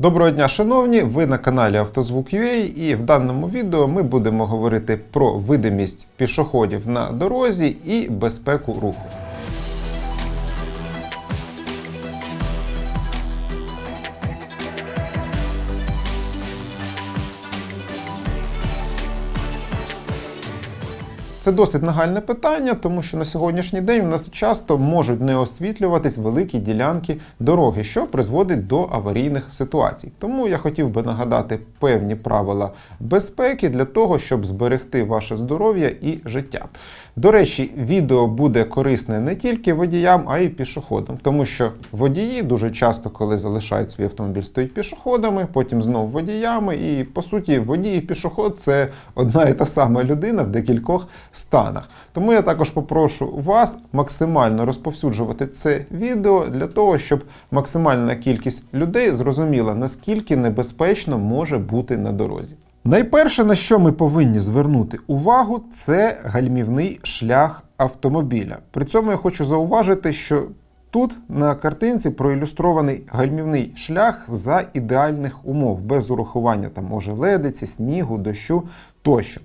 Доброго дня, шановні! Ви на каналі Автозвук.ua і в даному відео ми будемо говорити про видимість пішоходів на дорозі і безпеку руху. Це досить нагальне питання, тому що на сьогоднішній день в нас часто можуть не освітлюватись великі ділянки дороги, що призводить до аварійних ситуацій. Тому я хотів би нагадати певні правила безпеки для того, щоб зберегти ваше здоров'я і життя. До речі, відео буде корисне не тільки водіям, а й пішоходам, тому що водії дуже часто, коли залишають свій автомобіль, стоять пішоходами, потім знову водіями. І по суті, водій і пішоход це одна і та сама людина в декількох станах. Тому я також попрошу вас максимально розповсюджувати це відео для того, щоб максимальна кількість людей зрозуміла, наскільки небезпечно може бути на дорозі. Найперше, на що ми повинні звернути увагу, це гальмівний шлях автомобіля. При цьому я хочу зауважити, що тут на картинці проілюстрований гальмівний шлях за ідеальних умов, без урахування там ожеледиці, снігу, дощу тощо.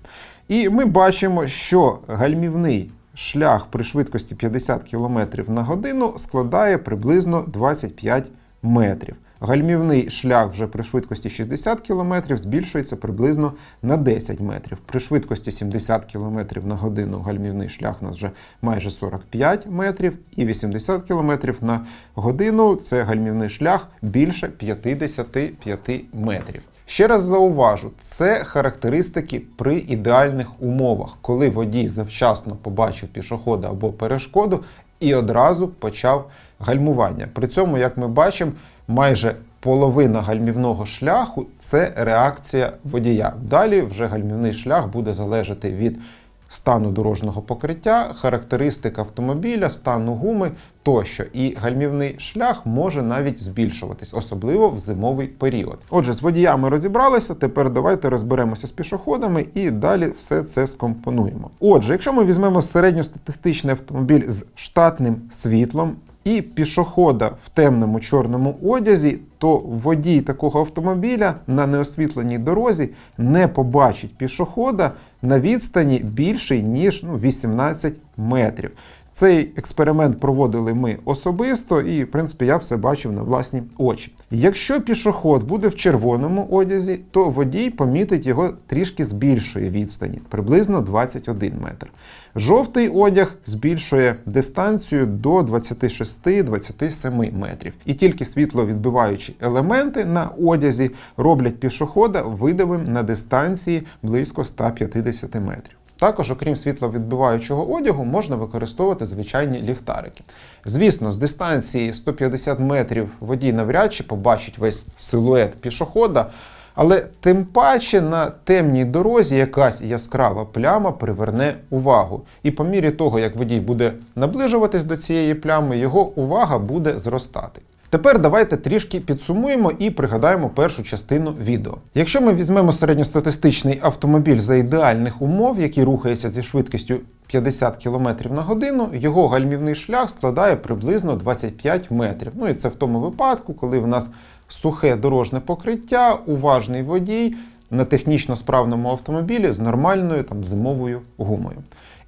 І ми бачимо, що гальмівний шлях при швидкості 50 км на годину складає приблизно 25 метрів. Гальмівний шлях вже при швидкості 60 км збільшується приблизно на 10 метрів. При швидкості 70 км на годину гальмівний шлях у нас вже майже 45 метрів, і 80 км на годину це гальмівний шлях більше 55 метрів. Ще раз зауважу, це характеристики при ідеальних умовах, коли водій завчасно побачив пішохода або перешкоду і одразу почав гальмування. При цьому, як ми бачимо, майже половина гальмівного шляху це реакція водія. Далі вже гальмівний шлях буде залежати від стану дорожнього покриття, характеристик автомобіля, стану гуми тощо. І гальмівний шлях може навіть збільшуватись, особливо в зимовий період. Отже, з водіями розібралися. Тепер давайте розберемося з пішоходами і далі все це скомпонуємо. Отже, якщо ми візьмемо середньостатистичний автомобіль з штатним світлом. І пішохода в темному чорному одязі, то водій такого автомобіля на неосвітленій дорозі не побачить пішохода на відстані більшій ніж ну, 18 метрів. Цей експеримент проводили ми особисто, і, в принципі, я все бачив на власні очі. Якщо пішоход буде в червоному одязі, то водій помітить його трішки з більшої відстані, приблизно 21 метр. Жовтий одяг збільшує дистанцію до 26-27 метрів. І тільки світловідбиваючі елементи на одязі роблять пішохода видимим на дистанції близько 150 метрів. Також, окрім світловідбиваючого одягу, можна використовувати звичайні ліхтарики. Звісно, з дистанції 150 метрів водій навряд чи побачить весь силует пішохода, але тим паче на темній дорозі якась яскрава пляма приверне увагу. І по мірі того, як водій буде наближуватись до цієї плями, його увага буде зростати. Тепер давайте трішки підсумуємо і пригадаємо першу частину відео. Якщо ми візьмемо середньостатистичний автомобіль за ідеальних умов, який рухається зі швидкістю 50 км на годину, його гальмівний шлях складає приблизно 25 метрів. Ну і це в тому випадку, коли в нас сухе дорожне покриття, уважний водій на технічно справному автомобілі з нормальною там зимовою гумою.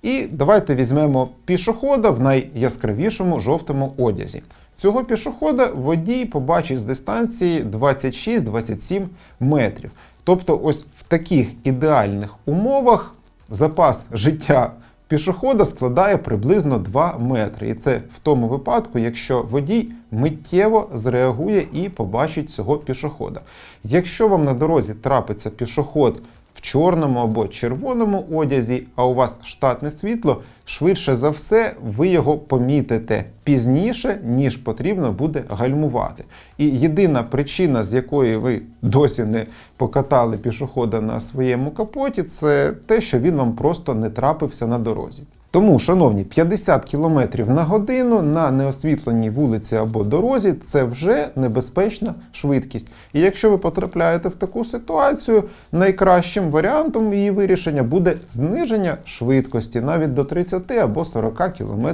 І давайте візьмемо пішохода в найяскравішому жовтому одязі. Цього пішохода водій побачить з дистанції 26-27 метрів. Тобто, ось в таких ідеальних умовах запас життя пішохода складає приблизно 2 метри. І це в тому випадку, якщо водій миттєво зреагує і побачить цього пішохода. Якщо вам на дорозі трапиться пішоход в чорному або червоному одязі, а у вас штатне світло, швидше за все, ви його помітите пізніше, ніж потрібно буде гальмувати. І єдина причина, з якої ви досі не покатали пішохода на своєму капоті, це те, що він вам просто не трапився на дорозі. Тому, шановні, 50 км на годину на неосвітленій вулиці або дорозі це вже небезпечна швидкість. І якщо ви потрапляєте в таку ситуацію, найкращим варіантом її вирішення буде зниження швидкості навіть до 30 або 40 км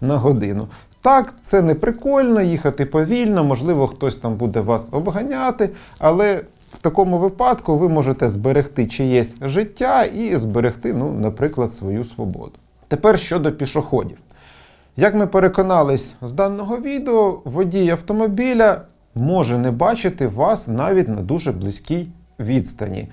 на годину. Так, це не прикольно їхати повільно, можливо, хтось там буде вас обганяти, але в такому випадку ви можете зберегти чиєсь життя і зберегти, ну, наприклад, свою свободу. Тепер щодо пішоходів. Як ми переконались з даного відео, водій автомобіля може не бачити вас навіть на дуже близькій відстані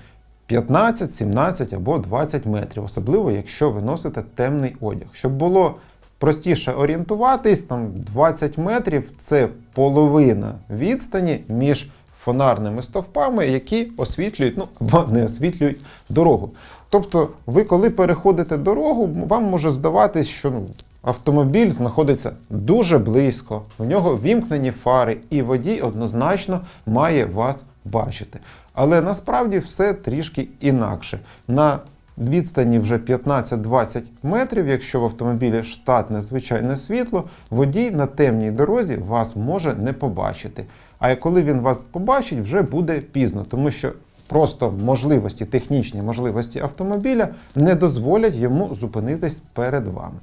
15, 17 або 20 метрів, особливо якщо ви носите темний одяг. Щоб було простіше орієнтуватись, там 20 метрів це половина відстані між фонарними стовпами, які освітлюють, ну або не освітлюють дорогу. Тобто, ви, коли переходите дорогу, вам може здаватись, що ну, автомобіль знаходиться дуже близько, у нього вімкнені фари, і водій однозначно має вас бачити. Але насправді все трішки інакше. На відстані вже 15-20 метрів, якщо в автомобілі штатне звичайне світло, водій на темній дорозі вас може не побачити. А коли він вас побачить, вже буде пізно, тому що просто можливості, технічні можливості автомобіля не дозволять йому зупинитись перед вами.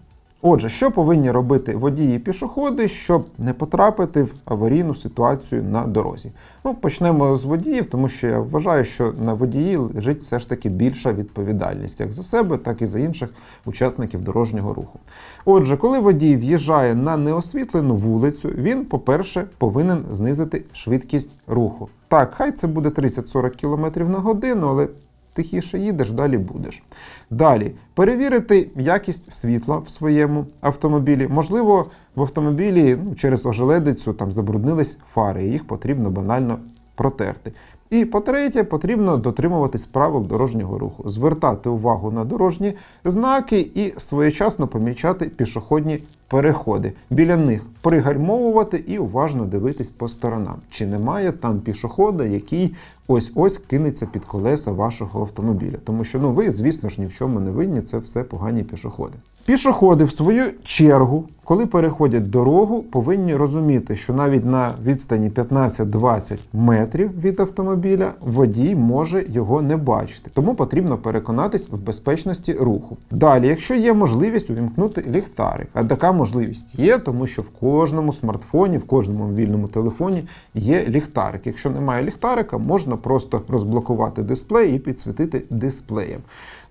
Отже, що повинні робити водії пішоходи, щоб не потрапити в аварійну ситуацію на дорозі? Ну, почнемо з водіїв, тому що я вважаю, що на водії лежить все ж таки більша відповідальність як за себе, так і за інших учасників дорожнього руху. Отже, коли водій в'їжджає на неосвітлену вулицю, він, по-перше, повинен знизити швидкість руху. Так, хай це буде 30-40 км на годину, але тихіше їдеш, далі будеш. Далі перевірити якість світла в своєму автомобілі. Можливо, в автомобілі ну, через ожеледицю там забруднились фари, і їх потрібно банально протерти. І по-третє, потрібно дотримуватись правил дорожнього руху, звертати увагу на дорожні знаки і своєчасно помічати пішохідні переходи. Біля них пригальмовувати і уважно дивитись по сторонам. Чи немає там пішохода, який ось-ось кинеться під колеса вашого автомобіля. Тому що ну ви, звісно ж, ні в чому не винні, це все погані пішоходи. Пішоходи, в свою чергу, коли переходять дорогу, повинні розуміти, що навіть на відстані 15-20 метрів від автомобіля водій може його не бачити. Тому потрібно переконатись в безпечності руху. Далі, якщо є можливість увімкнути ліхтарик, а така можливість є, тому що в кожному смартфоні, в кожному мобільному телефоні є ліхтарик. Якщо немає ліхтарика, можна просто розблокувати дисплей і підсвітити дисплеєм.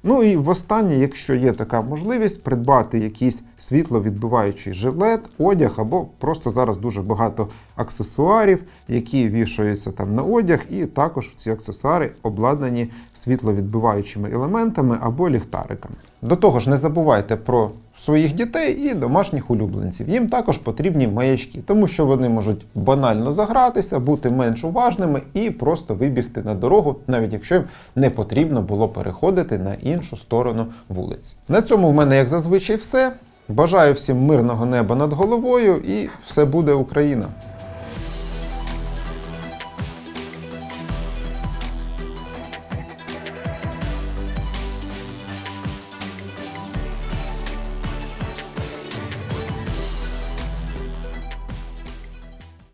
Ну і востаннє, якщо є така можливість, придбати якийсь світловідбиваючий жилет, одяг або просто зараз дуже багато аксесуарів, які вішаються там на одяг, і також ці аксесуари обладнані світловідбиваючими елементами або ліхтариками. До того ж, не забувайте про своїх дітей і домашніх улюбленців. Їм також потрібні маячки, тому що вони можуть банально загратися, бути менш уважними і просто вибігти на дорогу, навіть якщо їм не потрібно було переходити на іншу сторону вулиці. На цьому в мене, як зазвичай, все. Бажаю всім мирного неба над головою і все буде Україна!